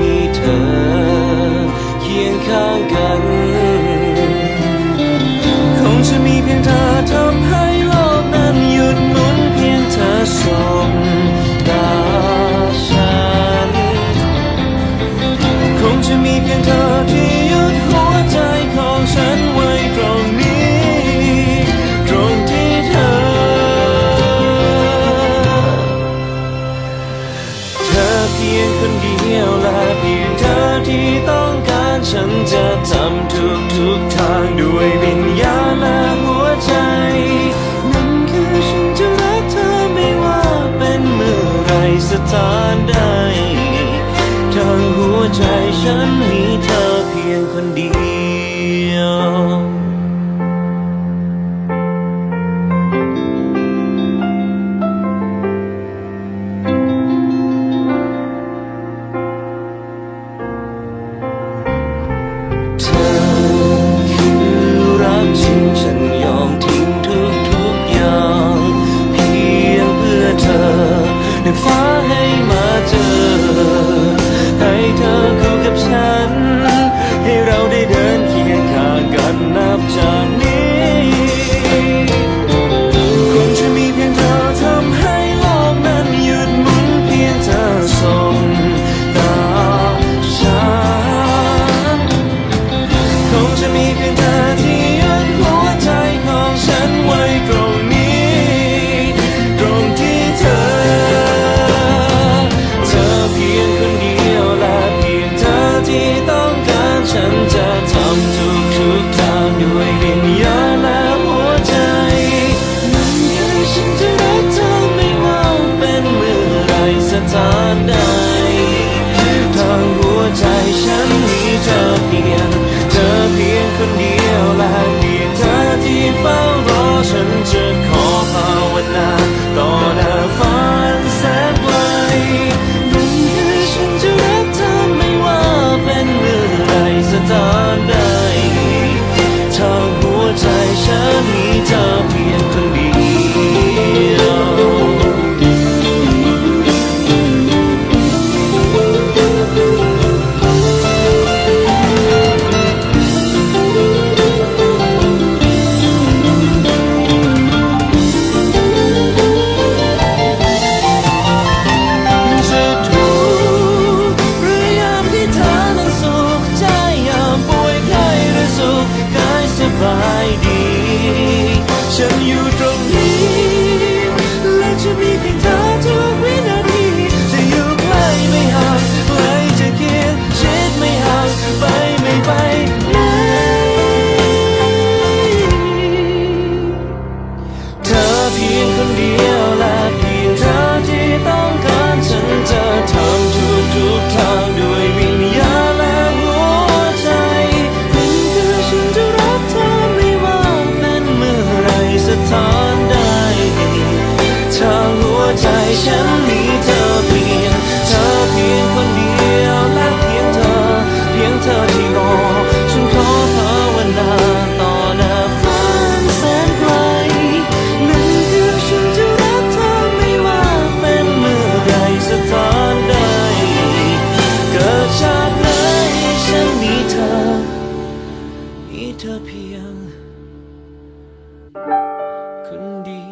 มีเธอ เคียงข้างกัน คงจะมีเพียงเธอทำให้โลกนั้นหยุดหมุนเพียงเธอสบตาฉัน คงจะมีเพียงเธอที่หยุดหัวใจ ทำทุกทุกทางด้วยวิญญาณและหัวใจ นั่นคือฉันจะรักเธอไม่ว่าเป็นเมื่อไรสถานใดทางหัวใจฉันมี never. 遁地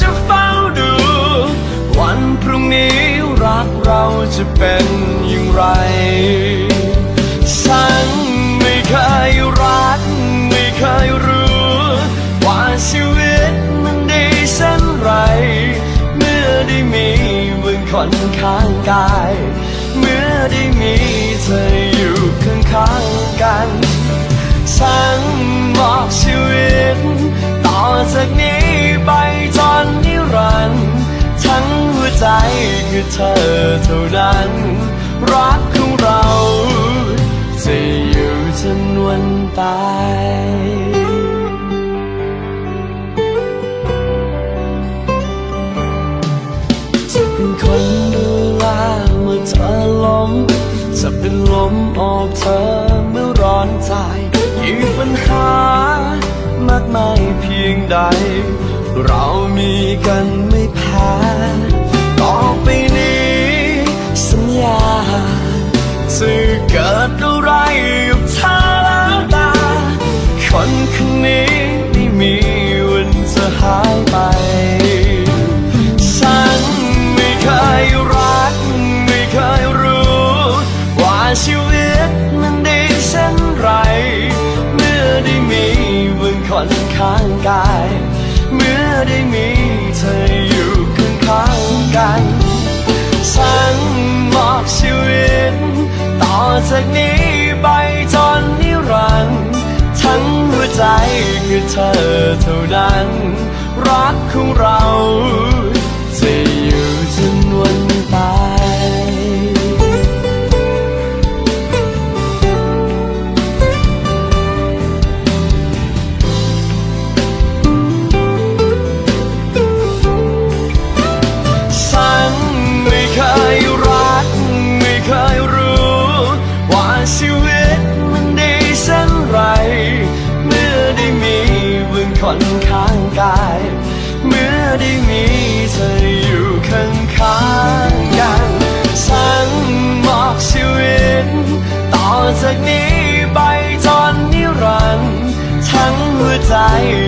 จะเฝ้าดู วันพรุ่งนี้รักเราจะเป็นอย่างไร ฉันไม่เคยรัก ไม่เคยรู้ ว่าชีวิตมันดีเช่นไร เมื่อได้มีมึงคนข้างกาย เมื่อได้มีเธออยู่ข้างข้างๆกัน ฉันมอบชีวิต ธอเท่านั้น รักของเราจะอยู่จนวันตายจะเป็นคนดูแลเมื่อเธอล้มจะเป็นลมโอบเธอเมื่อร้อนใจยิ่งปัญหามากมายเพียงใด เรามีกันไม่แพ้ ไปนี้ สัญญาจะเกิดอะไรกับเธอแล้วตาคนคนนี้ไม่มีวันจะหายไป ฉันไม่เคยรัก ไม่เคยรู้ ว่าชีวิตมันดีเช่นไร เมื่อได้มีมึงคนข้างกาย เมื่อได้มีเธออยู่ข้างข้างๆกัน ฉันมอบชีวิต ต่อจากนี้ไปจนนิรันดร์ทั้งหัวใจคือเธอเท่านั้น รักของเรา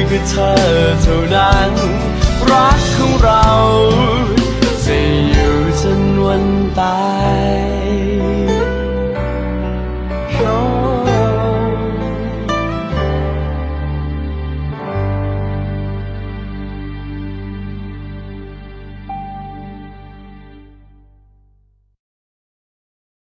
คือเธอเท่านั้น รักของเรา